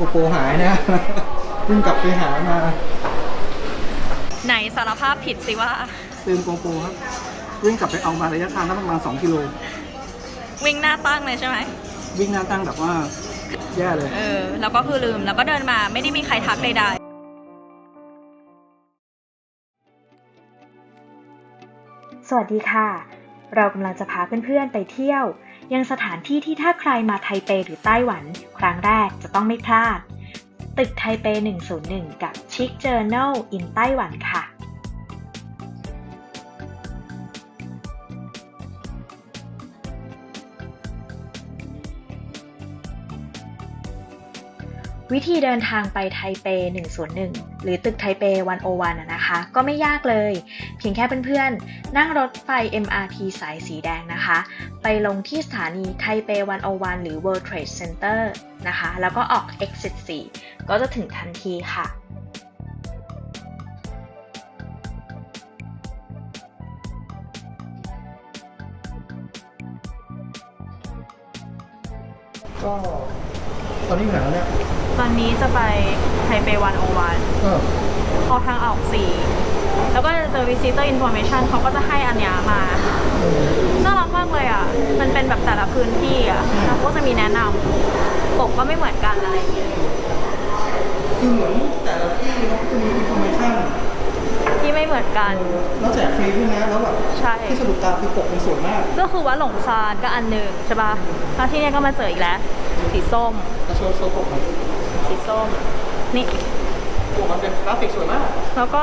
โกโปรหายนะเพิ่งกลับไปหามาไหนสารภาพผิดสิว่า ลืมโกโปรครับวิ่งกลับไปเอามาระยะทางก็ประมาณ2กิโลวิ่งหน้าตั้งเลยใช่ไหม วิ่งหน้าตั้งแบบว่าแย่เลย เออ แล้วก็คือลืม แล้วก็เดินมาไม่ได้มีใครทักใดสวัสดีค่ะ เรากำลังจะพาเพื่อนๆไปเที่ยว ยังสถานที่ที่ถ้าใครมาไทเปหรือไต้หวัน ครั้งแรกจะต้องไม่พลาด ตึกไทเป 101 กับ Chic Journal in ไต้หวันค่ะ วิธีเดินทางไปไทเป 101 หรือตึกไทเป 101อะนะคะ ก็ไม่ยากเลย เพียงแค่เพื่อนๆ นั่งรถไฟ MRT สายสีแดงนะคะ ไปลงที่สถานีไทเป 101 หรือ World Trade Center นะคะ แล้วก็ออก Exit 4 ก็จะถึงทันทีค่ะก็ตอนนี้อยู่ไหนแล้วเนี่ย ตอนนี้จะไปไทเปวันโอวันเออออกทางออกสี่แล้วก็จะเจอ visitor information เขาก็จะให้อันเนี้ยมา น่ารักมากเลยอะ มันเป็นแบบแต่ละพื้นที่อะแล้วก็จะมีแนะนำปกก็ไม่เหมือนกันอะไรอย่างเงี้ยคือเหมือนแต่ละที่เขาจะมีอินโฟเมชั่นที่ไม่เหมือนกันแล้วแจกฟรีด้วยนะแล้วแบบใช่ ที่สะดุดตาคือปกเป็นสวยมากก็คือวัดหลงซานก็อันหนึ่งใช่ป่ะแล้วที่เนี้ยก็มาเจออีกแล้ว สีส้มแล้วโชว์โชว์ปกมัน สีส้มนี่ปกมันเป็นกราฟิกสวยมาก แล้วก็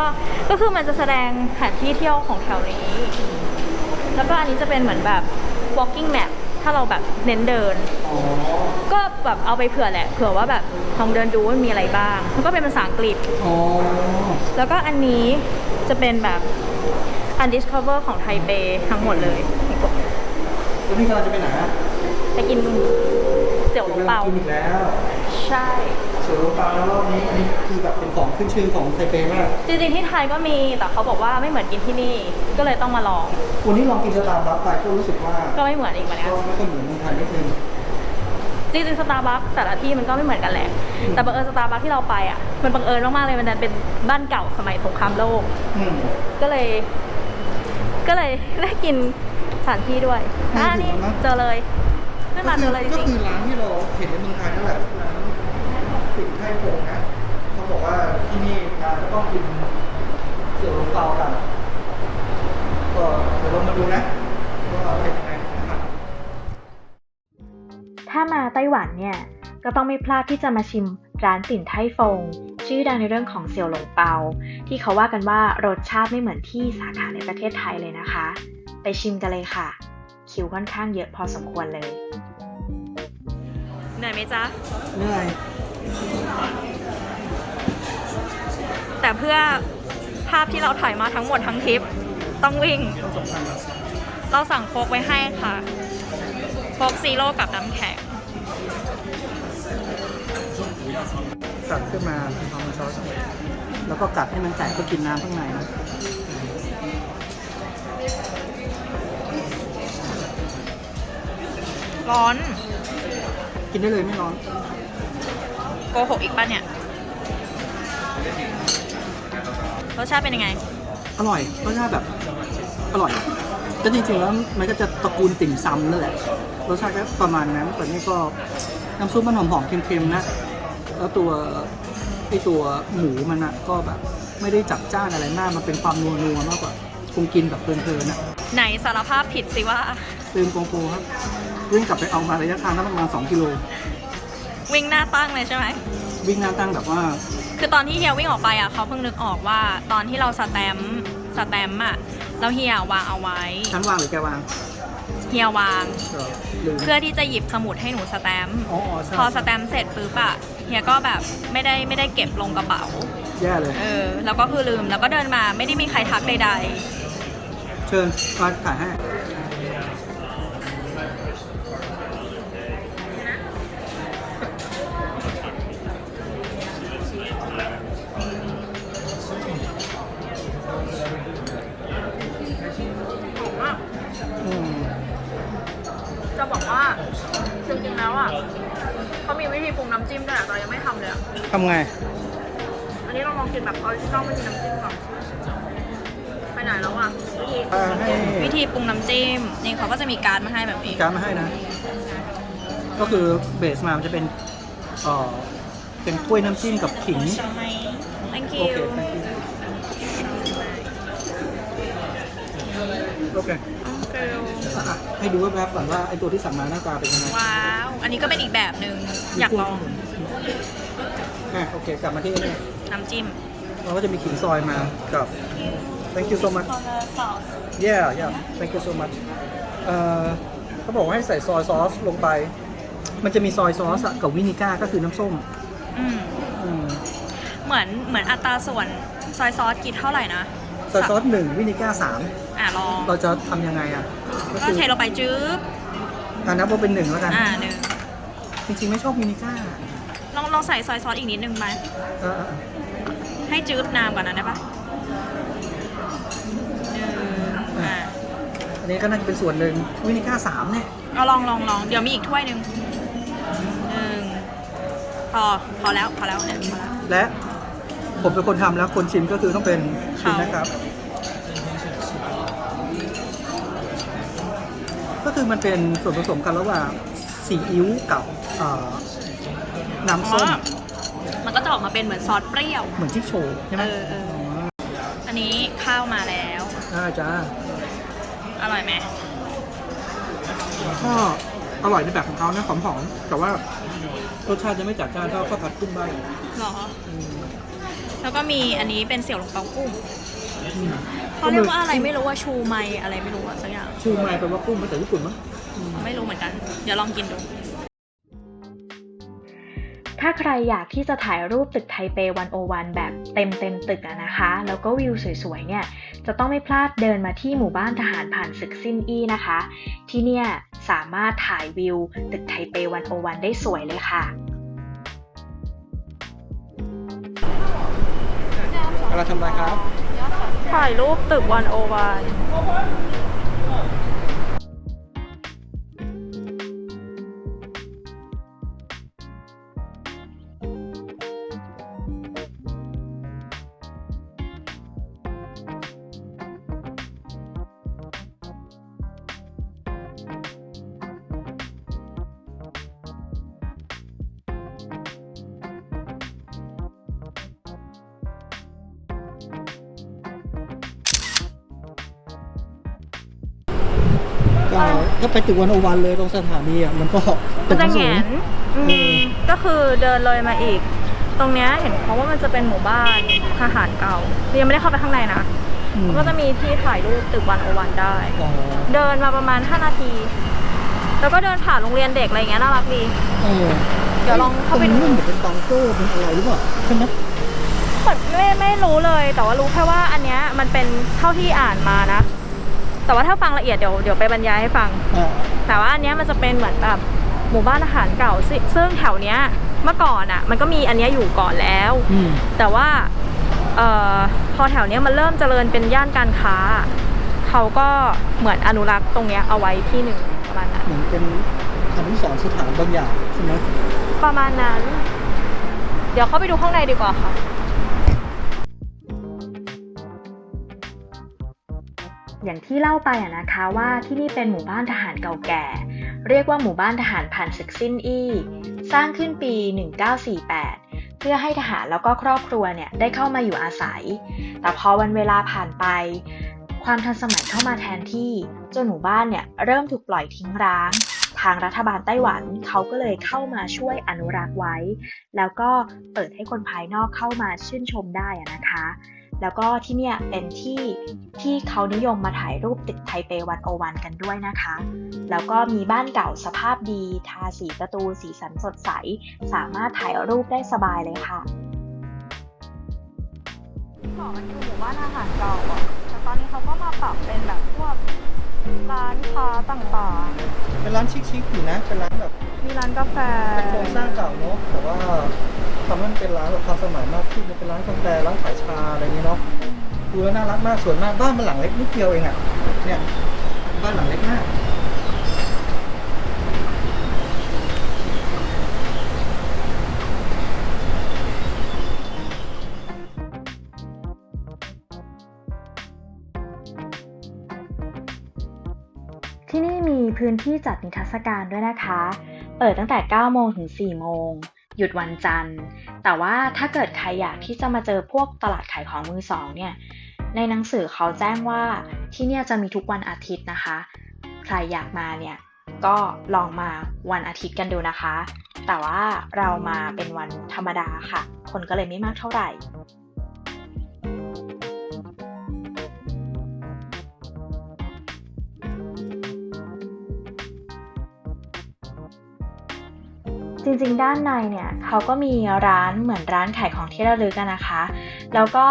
ก็คือมันจะแสดงแผนที่เที่ยวของแถวนี้ แล้วก็อันนี้จะเป็นเหมือนแบบ walking map ถ้าเราแบบเน้นเดิน อ๋อ ก็แบบเอาไปเผื่อแหละ เผื่อว่าแบบลองเดินดูว่ามีอะไรบ้าง มันก็เป็นภาษาอังกฤษ อ๋อ แล้วก็อันนี้จะเป็นแบบ undiscover ของไทเปทั้งหมดเลยแล้วนี่กำลังจะไปไหนอะไปกินเจียวหลงเปากินอีกแล้ว ใช่ เสือโลฟาแล้วรอบนี้อันนี้คือแบบเป็นของขึ้นชื่อของไทเปมาก จริงๆที่ไทยก็มีแต่เขาบอกว่าไม่เหมือนกินที่นี่ก็เลยต้องมาลอง วันนี้ลองกินสตาร์บัคไปก็รู้สึกว่าก็ไม่เหมือนอีกเหมือนกันก็ไม่ค่อยเหมือนเมืองไทยนิดนึงจริงๆสตาร์บัคแต่ละที่มันก็ไม่เหมือนกันแหละ แต่บังเอิญสตาร์บัคที่เราไปอะ มันบังเอิญมากๆเลยมันดันเป็นบ้านเก่าสมัยสงครามโลก อืมก็เลย ก็เลยได้กินสถานที่ด้วยน่าอ่าถึนี่งแล้วนะเจอเลยขึ้นมาเจอเลยจก็ริงคือร้านที่เราเห็นในเมืองไทยนั่นแหละร้าน ติ่งไทยโฟงนะเขาบอกว่าที่นี่มาก็ต้องกินเสือโลฟากันก็เดี๋ยวเรามาดูนะว่าเป็นยังไงนะครับถ้ามาไต้หวันเนี่ยก็ต้องไม่พลาดที่จะมาชิมร้านติ่นไทฟง ชื่อดังในเรื่องของเสี่ยวหลงเปา ที่เขาว่ากันว่ารสชาติไม่เหมือนที่สาขาในประเทศไทยเลยนะคะ ไปชิมกันเลยค่ะ คิวค่อนข้างเยอะพอสมควรเลยๆเหนื่อยไหมจ๊ะเหนื่อย แต่เพื่อภาพที่เราถ่ายมาทั้งหมดทั้งทริป ต้องวิ่งต้องสำคัญนะเราสั่งโค้กไว้ให้ค่ะ โค้กซีโร่กับน้ำแข็งตัดขึ้นมาเอามาช้อนแล้วก็กัดให้มันแตกก็กินน้ำข้างในนะร้อน กินได้เลยไม่ร้อนโกหกอีกป่ะเนี่ย รสชาติเป็นยังไง อร่อยรสชาติแบบ อร่อยก็จริงๆแล้วมันก็จะตระกูลติ่มซำนั่นแหละ รสชาติก็ประมาณนั้น แต่นี่ก็น้ำซุปมันหอมๆเค็มๆนะ แล้วตัวไอตัวหมูมันอะก็แบบ ไม่ได้จับจ้านอะไรมาก มันเป็นความนัวๆมากกว่าคงกินแบบเพลินๆนะไหนสารภาพผิดสิว่า ลืมโกโปรครับวิ่งกลับไปเอามาระยะทางก็ประมาณ2กิโล วิ่งหน้าตั้งเลยใช่ไหม วิ่งหน้าตั้งแบบว่า คือตอนที่เฮียวิ่งออกไปอะเขาเพิ่งนึกออกว่าตอนที่เราสแตมป์สแตมป์อะแล้วเฮียวางเอาไว้ชั้นวางหรือแกวางเฮียวาง เออลืมเพื่อที่จะหยิบสมุดให้หนูสแตมป์อ๋ออ๋อใช่พอสแตมป์เสร็จปุ๊บอะเฮียก็แบบไม่ได้ไม่ได้เก็บลงกระเป๋า แย่เลย เออ แล้วก็คือลืมแล้วก็เดินมาไม่ได้มีใครทักใดเชิญมาถ่ายให้ำเลยอะทำไง อันนี้เราลองกินแบบออริจินอลไม่มีน้ำจิ้มก่อนไปไหนแล้วอะวิธีอ่าให้ วิธีปรุงน้ำจิ้มนี่เขาก็จะมีการดมาให้แบบนี้ การดมาให้นะ ก็คือเบสมามันจะเป็นเอ่อเป็นกล้วยน้ำจิ้มกับขิงใช่ไหม thank โอ you เค thank you โอเคอะให้ดูแวบๆก่อนว่าไอตัวที่สั่งมาหน้าตาเป็นยังไงว้าว อันนี้ก็เป็นอีกแบบหนึ่งอยากลอง อะโอเคกลับมาที่นี่น้ำจิ้ม เราก็จะมีขิงซอยมากับ thank you so much for the sauce yeah yeah thank you so much เอ่อเขาบอกว่าให้ใส่ซอยซอสลงไป มันจะมีซอยซอสอะกับวินิก้าก็คือน้ำส้มอืมอืมเหมือนเหมือนอัตราส่วนซอยซอสกี่เท่าไหร่นะซอยซอสหนึ่งวินิก้าสามอะลองเราจะทำยังไงอะก็ก็คือเทลงไปจื๊บอ่านับว่าเป็นหนึ่งแล้วกันอ่าหนึ่งจริงๆไม่ชอบวินิก้า ลองลองใส่ซอยซอสอีกนิดนึงไหมเออเออให้จื๊บนามกว่านั้นได้ปะหนึ่งอ่าอันนี้ก็น่าจะเป็นส่วนหนึ่งวินิก้าสามเนี่ยเอาลองลองลองเดี๋ยวมีอีกถ้วยหนึ่งหนึ่งพอพอแล้วพอแล้วเนี่ยพอแล้ว และผมเป็นคนทำแล้วคนชิมก็คือต้องเป็นคุณเขานะครับ ก็คือมันเป็นส่วนผสมกันระหว่างซีอิ๊วกับเอ่อ น้ำส้มอ๋อมันก็จะออกมาเป็นเหมือนซอสเปรี้ยว เหมือนชิคโชว์ใช่ไหมเออเอออันนี้ข้าวมาแล้วได้จ้าอร่อยไหมก็อร่อยในแบบของเขานะหอมๆแต่ว่ารสชาติจะไม่จัดจ้านเท่าข้าวผัดกุ้งบ้านหรออืมแล้วก็มีอันนี้เป็นเสี่ยวหลงเปากุ้งอืมเขาเรียกว่าอะไรไม่รู้ว่าชูไมอะไรไม่รู้อะสักอย่าง ชูไมแปลว่ากุ้งมาจากญี่ปุ่นมั้งอืมไม่รู้เหมือนกัน เดี๋ยวลองกินดู ถ้าใครอยากที่จะถ่ายรูปตึกไทเป 101 แบบเต็มเต็มๆตึกอะนะคะ แล้วก็วิวสวยๆเนี่ย จะต้องไม่พลาดเดินมาที่หมู่บ้านทหารผ่านศึกซินอี้นะคะ ที่เนี่ยสามารถถ่ายวิวตึกไทเป 101 ได้สวยเลยค่ะเราทำอะไรครับ ถ่ายรูปตึกวันโอวัน ก็ถ้าไปตึกวันโอวันเลยตรงสถานีอะมันก็มันจะแหงสูนอืมเออก็คือเดินเลยมาอีก ตรงเนี้ยเห็นเขาว่ามันจะเป็นหมู่บ้านทหารเก่ายังไม่ได้เข้าไปข้างในนะอืมก็จะมีที่ถ่ายรูปตึกวันโอวันได้ อ๋อเดินมาประมาณ 5 นาที แล้วก็เดินผ่านโรงเรียนเด็กอะไรอย่างเงี้ยน่ารักดี เออเดี๋ยวลองเข้าไปดู ตรงนี้มันเหมือนเป็นบังเกอร์เป็นอะไรหรือเปล่าใช่ไหมเหมือน ไม่ไม่รู้เลย แต่ว่ารู้แค่ว่าอันเนี้ยมันเป็นเท่าที่อ่านมานะ แต่ว่าถ้าฟังละเอียดเดี๋ยวเดี๋ยวไปบรรยายให้ฟัง อ่าแต่ว่าอันเนี้ยมันจะเป็นเหมือนแบบหมู่บ้านอาหารเก่าซึ่งซึ่งแถวเนี้ยเมื่อก่อนอะ มันก็มีอันเนี้ยอยู่ก่อนแล้ว อืม แต่ว่าเอ่อพอแถวเนี้ยมันเริ่มเจริญเป็นย่านการค้า เขาก็เหมือนอนุรักษ์ตรงเนี้ยเอาไว้ที่หนึ่งประมาณนั้นเหมือนเป็นอนุสรณ์สถานบางอย่างใช่ไหมประมาณนั้น เดี๋ยวเข้าไปดูข้างในดีกว่าค่ะ อย่างที่เล่าไปอะนะคะว่าที่นี่เป็นหมู่บ้านทหารเก่าแก่ เรียกว่าหมู่บ้านทหารผ่านศึกซินอี้ สร้างขึ้นปี 1948 เพื่อให้ทหารแล้วก็ครอบครัวเนี่ยได้เข้ามาอยู่อาศัย แต่พอวันเวลาผ่านไป ความทันสมัยเข้ามาแทนที่จนหมู่บ้านเนี่ยเริ่มถูกปล่อยทิ้งร้าง ทางรัฐบาลไต้หวันเขาก็เลยเข้ามาช่วยอนุรักษ์ไว้ แล้วก็เปิดให้คนภายนอกเข้ามาชื่นชมได้อะนะคะ แล้วก็ที่เนี่ยเป็นที่ที่เขานิยมมาถ่ายรูปตึกไทเปวันโอวันกันด้วยนะคะ แล้วก็มีบ้านเก่าสภาพดี ทาสีประตูสีสันสดใส สามารถถ่ายรูปได้สบายเลยค่ะบอกมันอยู่หมู่บ้านอาหารเก่าอะแต่ตอนนี้เขาก็มาปรับเป็นแบบพวกร้านค้าต่างเป็นร้านชิคๆอยู่นะ เป็นร้านแบบๆมีร้านกาแฟ เป็นโครงสร้างเก่าเนาะ แต่ว่า ทำให้มันเป็นร้านแบบทันสมัยมากขึ้นเป็นร้านกาแฟร้านขายชาอะไรอย่างเงี้เนาะดูแล้วน่ารักมากสวยมากบ้านมันหลังเล็กนิดเดียวเองอะเนี่ยบ้านหลังเล็กมากที่นี่มีพื้นที่จัดนิทรรศการด้วยนะคะ เปิดตั้งแต่ 9 โมงถึง 4 โมง หยุดวันจันทร์ แต่ว่าถ้าเกิดใครอยากที่จะมาเจอพวกตลาดขายของมือสองเนี่ย ในหนังสือเขาแจ้งว่าที่เนี่ยจะมีทุกวันอาทิตย์นะคะ ใครอยากมาเนี่ยก็ลองมาวันอาทิตย์กันดูนะคะ แต่ว่าเรามาเป็นวันธรรมดาค่ะ คนก็เลยไม่มากเท่าไหร่ จริงๆ ด้านในเนี่ยเขาก็มีร้านเหมือนร้านขายของที่ระลึกกันนะคะ แล้วก็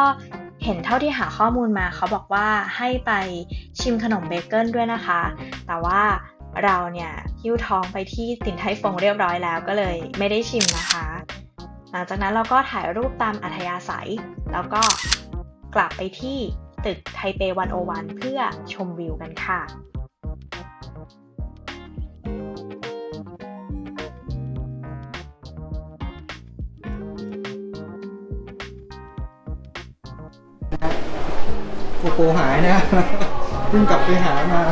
เห็นเท่าที่หาข้อมูลมาเขาบอกว่าให้ไปชิมขนมเบเกิลด้วยนะคะ แต่ว่าเราเนี่ยหิ้วท้องไปที่ตินไทฟงเรียบร้อยแล้วก็เลยไม่ได้ชิมนะคะ หลังจากนั้นเราก็ถ่ายรูปตามอัธยาศัย แล้วก็กลับไปที่ตึกไทเปวันโอวันเพื่อชมวิวกันค่ะ โกโปรหายนะเพิ่งกลับไปหามา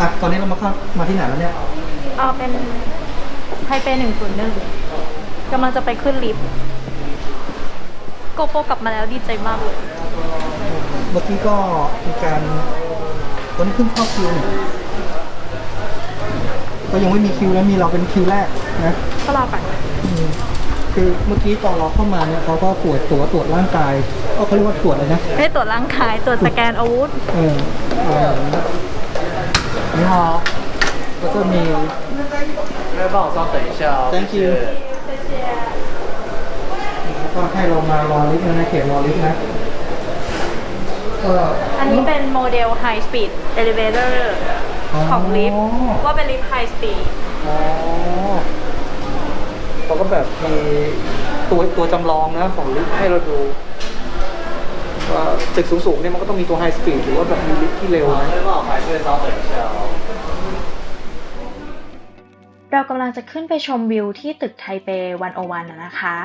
อะตอนนี้เรามาเข้ามาที่ไหนแล้วเนี่ยเออเป็นไทเปหนึ่งศูนย์หนึ่งกำลังจะไปขึ้นลิฟต์โกโปกลับมาแล้วดีใจมากเลย เมื่อกี้ก็มีการตอนนี้เพิ่งเข้าคิวเนี่ยก็ยังไม่มีคิวแล้วมีเราเป็นคิวแรกนะก็รอก่อนอืม คือเมื่อกี้ตอนเราเข้ามาเนี่ยเขาก็ตรวจตัวตรวจร่างกายก็เขาเรียกว่าตรวจอะไรนะ ไม่ได้ตรวจร่างกาย ตรวจสแกนอาวุธ เออเออนี่ฮะแล้วก็มี 那帮我稍等一下哦。 Thank you ก็ให้เรามารอลิฟต์นะเขตรอลิฟต์นะก็ อันนี้เป็นโมเดล High Speed Elevator ของลิฟต์ว่าเป็นลิฟต์ High Speed อ๋อ าก็แบบมีตัวตัวจำลองนะของลิฟต์ให้เราดูว่าตึกสูงๆเนี่ยมันก็ต้องมีตัวไฮสปีดหรือว่าแบบมีลิฟต์ที่เร็วนะเรากำลังจะขึ้นไปชมวิวที่ตึกไทเปวันโอวันนะคะ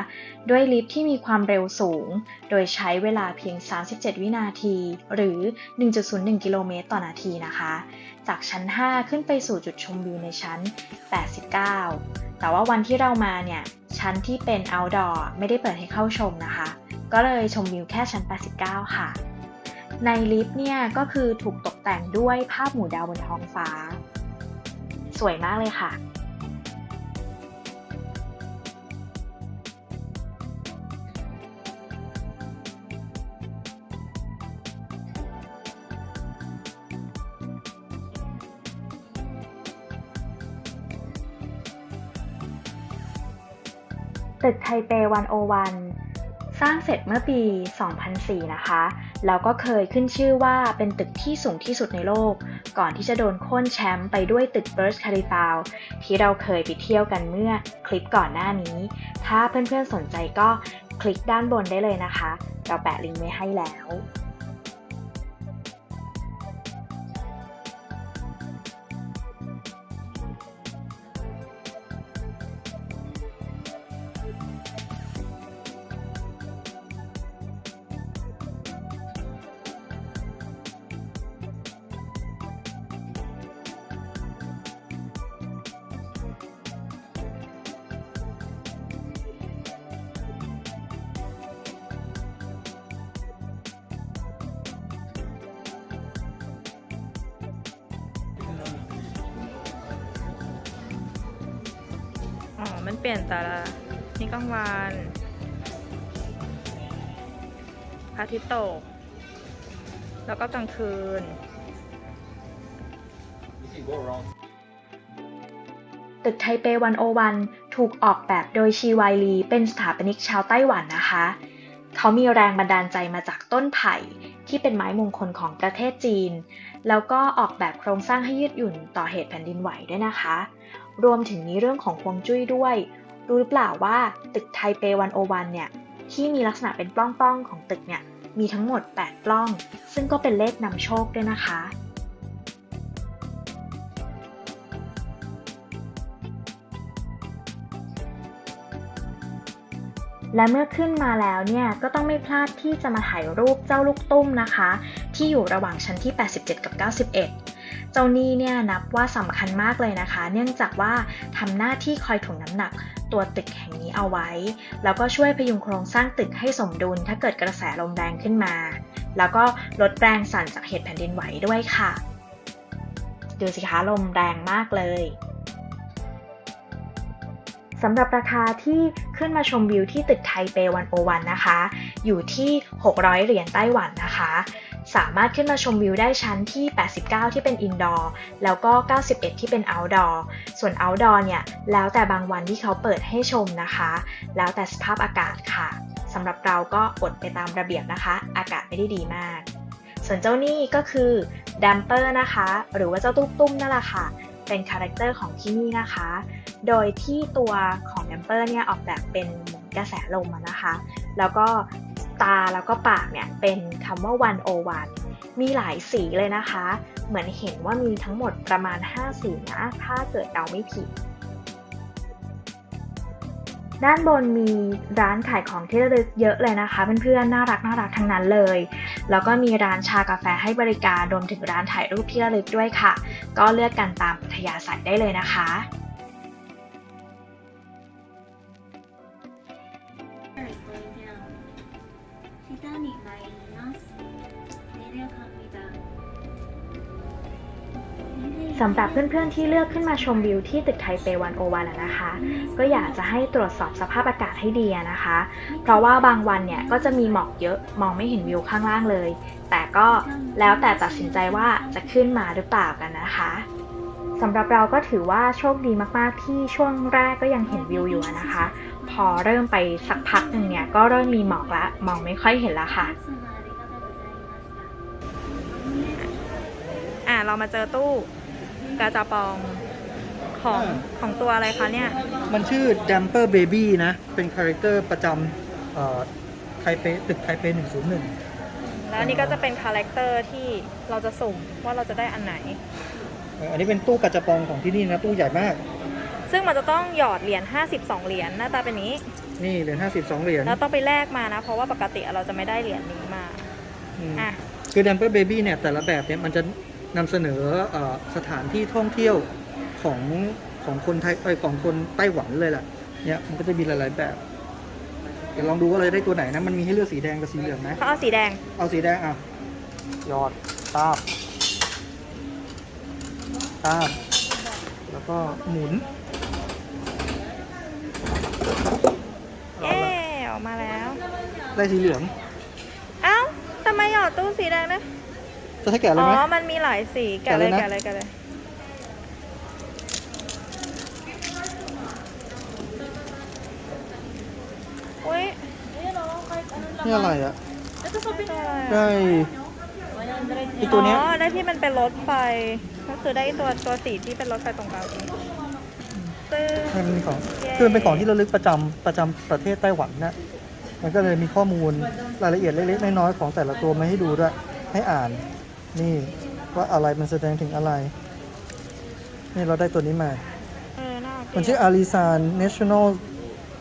ด้วยลิฟต์ที่มีความเร็วสูง โดยใช้เวลาเพียง 37 วินาที หรือ 1.01 กิโลเมตรต่อนาทีนะคะ จากชั้น 5 ขึ้นไปสู่จุดชมวิวในชั้น 89 แต่ว่าวันที่เรามาเนี่ย ชั้นที่เป็น outdoor ไม่ได้เปิดให้เข้าชมนะคะ ก็เลยชมวิวแค่ชั้น 89 ค่ะ ในลิฟต์เนี่ยก็คือถูกตกแต่งด้วยภาพหมู่ดาวบนท้องฟ้า สวยมากเลยค่ะ ตึกไทเปวันโอวันสร้างเสร็จเมื่อปี 2004 นะคะ แล้วก็เคยขึ้นชื่อว่าเป็นตึกที่สูงที่สุดในโลก ก่อนที่จะโดนโค่นแชมป์ไปด้วยตึกเบิร์ชคาริฟาวที่เราเคยไปเที่ยวกันเมื่อคลิปก่อนหน้านี้ ถ้าเพื่อนๆสนใจก็คลิกด้านบนได้เลยนะคะ เราแปะลิงก์ไว้ให้แล้ว มันเปลี่ยนแต่ละนี่กลางวันพระอาทิตย์ตก แล้วก็กลางคืน ตึกไทเปวันโอวันถูกออกแบบโดยชีวายลี เป็นสถาปนิกชาวไต้หวันนะคะ เขามีแรงบันดาลใจมาจากต้นไผ่ที่เป็นไม้มงคลของประเทศจีน แล้วก็ออกแบบโครงสร้างให้ยืดหยุ่นต่อเหตุแผ่นดินไหวด้วยนะคะ รวมถึงมีเรื่องของฮวงจุ้ยด้วย รู้หรือเปล่าว่าตึกไทเปวันโอวันเนี่ยที่มีลักษณะเป็นปล้องๆของตึกเนี่ยมีทั้งหมด 8 ปล้อง ซึ่งก็เป็นเลขนำโชคด้วยนะคะ และเมื่อขึ้นมาแล้วเนี่ย ก็ต้องไม่พลาดที่จะมาถ่ายรูปเจ้าลูกตุ้มนะคะ ที่อยู่ระหว่างชั้นที่ 87 กับ 91 เจ้านี่เนี่ยนับว่าสำคัญมากเลยนะคะ เนื่องจากว่าทำหน้าที่คอยถ่วงน้ำหนักตัวตึกแห่งนี้เอาไว้ แล้วก็ช่วยพยุงโครงสร้างตึกให้สมดุลถ้าเกิดกระแสลมแรงขึ้นมา แล้วก็ลดแรงสั่นจากเหตุแผ่นดินไหวด้วยค่ะ ดูสิคะลมแรงมากเลยสำหรับราคาที่ขึ้นมาชมวิวที่ตึกไทเปวันโอวันนะคะ อยู่ที่ 600 เหรียญไต้หวันนะคะ สามารถขึ้นมาชมวิวได้ชั้นที่ 89 ที่เป็นอินดอร์แล้วก็ 91 ที่เป็นเอาท์ดอร์ส่วนเอาท์ดอร์เนี่ย แล้วแต่บางวันที่เขาเปิดให้ชมนะคะ แล้วแต่สภาพอากาศค่ะสำหรับเราก็อดไปตามระเบียบนะคะ อากาศไม่ได้ดีมาก ส่วนเจ้านี่ก็คือดัมเปอร์นะคะ หรือว่าเจ้าตุ้มตุ้มนั่นแหละค่ะ เป็นคาแรคเตอร์ของที่นี่นะคะ โดยที่ตัวของดัมเปอร์เนี่ยออกแบบเป็นเหมือนกระแสลมนะคะ แล้วก็ ตาแล้วก็ปากเนี่ยเป็นคำว่า one o one มีหลายสีเลยนะคะ เหมือนเห็นว่ามีทั้งหมดประมาณ 5 สีนะ ถ้าเกิดเราไม่ผิด ด้านบนมีร้านขายของที่ระลึกเยอะเลยนะคะเพื่อนๆ น่ารักน่ารักทั้งนั้นเลย แล้วก็มีร้านชากาแฟให้บริการรวมถึงร้านถ่ายรูปที่ระลึกด้วยค่ะ ก็เลือกกันตามอัธยาศัยได้เลยนะคะ สำหรับเพื่อนๆที่เลือกขึ้นมาชมวิวที่ตึกไทเปวันโอวันนะคะ ก็อยากจะให้ตรวจสอบสภาพอากาศให้ดีนะคะ เพราะว่าบางวันเนี่ยก็จะมีหมอกเยอะมองไม่เห็นวิวข้างล่างเลย แต่ก็แล้วแต่ตัดสินใจว่าจะขึ้นมาหรือเปล่ากันนะคะสำหรับเราก็ถือว่าโชคดีมากๆที่ช่วงแรกก็ยังเห็นวิวอยู่นะคะ พอเริ่มไปสักพักหนึ่งเนี่ยก็เริ่มมีหมอกละมองไม่ค่อยเห็นละค่ะอะเรามาเจอตู้ กาจาปองของของตัวอะไรคะเนี่ย มันชื่อ Damper Baby นะ เป็นคาแรคเตอร์ประจำเอ่อไทเปตึกไทเป 101 แล้วอันนี้ก็จะเป็นคาแรคเตอร์ที่เราจะสุ่มว่าเราจะได้อันไหนเอ่ออันนี้เป็นตู้กระจปองของที่นี่นะ ตู้ใหญ่มาก ซึ่งมันจะต้องหยอดเหรียญ 52 เหรียญหน้าตาเป็นนี้ นี่เหรียญ 52 เหรียญแล้วต้องไปแลกมานะ เพราะว่าปกติเราจะไม่ได้เหรียญนี้มาอืมอะคือ Damper Baby เนี่ยแต่ละแบบเนี่ยมันจะ นำเสนอเอ่อสถานที่ท่องเที่ยวของของคนไทยเอ้ยของคนไต้หวันเลยแหละเนี่ยมันก็จะมีหลายๆแบบเดี๋ยวลองดูว่าเราจะได้ตัวไหนนะมันมีให้เลือกสีแดงกับสีเหลืองนะเขาเอาสีแดง เอาสีแดงอะหยอดตาบตาบแล้วก็หมุนเย้ออกมาแล้ว ได้สีเหลือง เอ้าทำไมหยอดตู้สีแดงนะ จะให้แกะเลยอ๋ไหมอมันมีหลายสี แกะเลยแกะแกะเลเลยยนะแกะเลย อุ้ยนี่อะไรอะตัวอะไรอะได้อีตัวเนี้ย อ๋อ ได้ที่มันเป็นรถไฟ ก็คือได้ตัวตัวสีที่เป็นรถไฟตรงกลางซึ่ง มันเป็นของเย้ คือมันเป็นของที่ระลึกประจำประจำประเทศไต้หวันนะมันก็เลยมีข้อมูลรายละเอียดเล็กๆน้อยๆของแต่ละตัวมาให้ดูด้วย ให้อ่าน นี่ว่าอะไรมันแสดงถึงอะไร นี่เราได้ตัวนี้มา เออน่ารักมันชื่อ Alisan National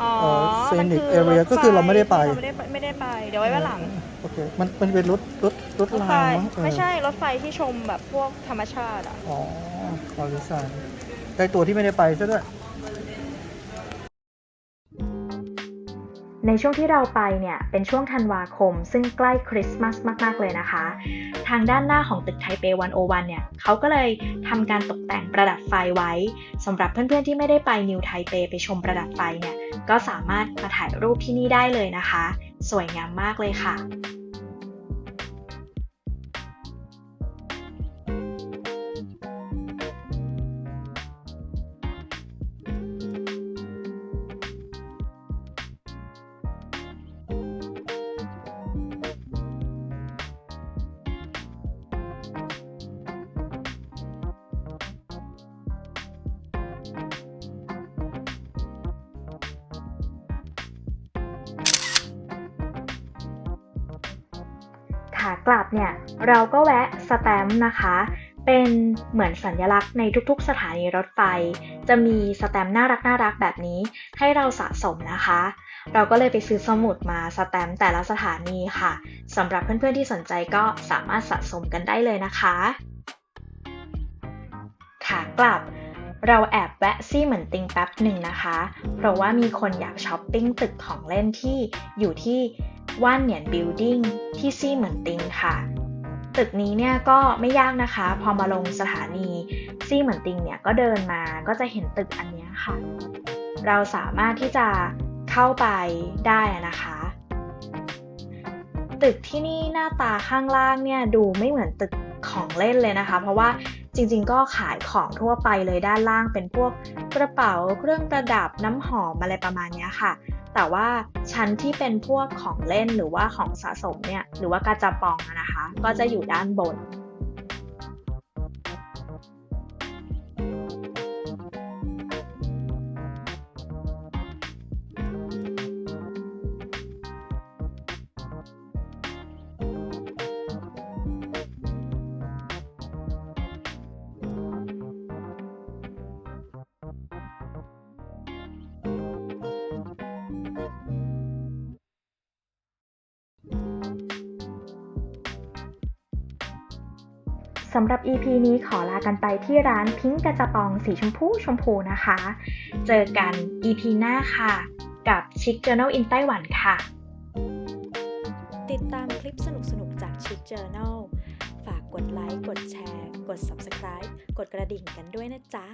อ๋อเอ่อมัน Scenic คือ Area รถก็คือเราไม่ได้ไป เราไม่ได้ไปไม่ได้ไป เดี๋ยวไว้วันหลังโอเค มันมันเป็นรถรถรถรถไฟรางมั้งเออไม่ใช่รถไฟที่ชมแบบพวกธรรมชาติอะ อ๋อ Alisan ได้ตัวที่ไม่ได้ไปซะด้วย ในช่วงที่เราไปเนี่ยเป็นช่วงธันวาคม ซึ่งใกล้คริสต์มาสมาก ๆ เลยนะคะ ทางด้านหน้าของตึกไทเปวันโอวันเนี่ยเขาก็เลยทำการตกแต่งประดับไฟไว้สำหรับเพื่อน ๆ ที่ไม่ได้ไปนิวไทเปไปชมประดับไฟเนี่ยก็สามารถมาถ่ายรูปที่นี่ได้เลยนะคะ สวยงามมากเลยค่ะากลับเนี่ยเราก็แวะสแตมป์นะคะ เป็นเหมือนสัญลักษณ์ในทุกๆ สถานีรถไฟ จะมีสแตมป์น่ารักน่ารักแบบนี้ให้เราสะสมนะคะ เราก็เลยไปซื้อสมุดมาสแตมป์แต่ละสถานีค่ะสำหรับเพื่อนๆที่สนใจก็สามารถสะสมกันได้เลยนะคะ ขากลับ เราแอบแวะซี่เหมือนติงแป๊บหนึ่งนะคะ เพราะว่ามีคนอยากช้อปปิ้งตึกของเล่นที่อยู่ที่ว่านเหนียนบิลดิ้งที่ซี่เหมือนติงค่ะ ตึกนี้เนี่ยก็ไม่ยากนะคะ พอมาลงสถานีซี่เหมือนติงเนี่ยก็เดินมาก็จะเห็นตึกอันนี้ค่ะ เราสามารถที่จะเข้าไปได้นะคะ ตึกที่นี่หน้าตาข้างล่างเนี่ยดูไม่เหมือนตึก ของเล่นเลยนะคะ เพราะว่าจริงๆ ก็ขายของทั่วไปเลยด้านล่างเป็นพวกกระเป๋าเครื่องประดับน้ำหอมอะไรประมาณนี้ค่ะ แต่ว่าชั้นที่เป็นพวกของเล่นหรือว่าของสะสมเนี่ยหรือว่ากระจาปองนะคะ ก็จะอยู่ด้านบนำหรับ EP นี้ขอลากันไปที่ร้านพิงกระจปองสีชมพูชมพูนะคะ เจอกัน EP หน้าค่ะ กับ Chic Journal in ไต้หวันค่ะ ติดตามคลิปสนุกๆ จากชิค Journal ฝากกดไลค์ กดแชร์ กด Subscribe กดกระดิ่งกันด้วยนะจ๊ะ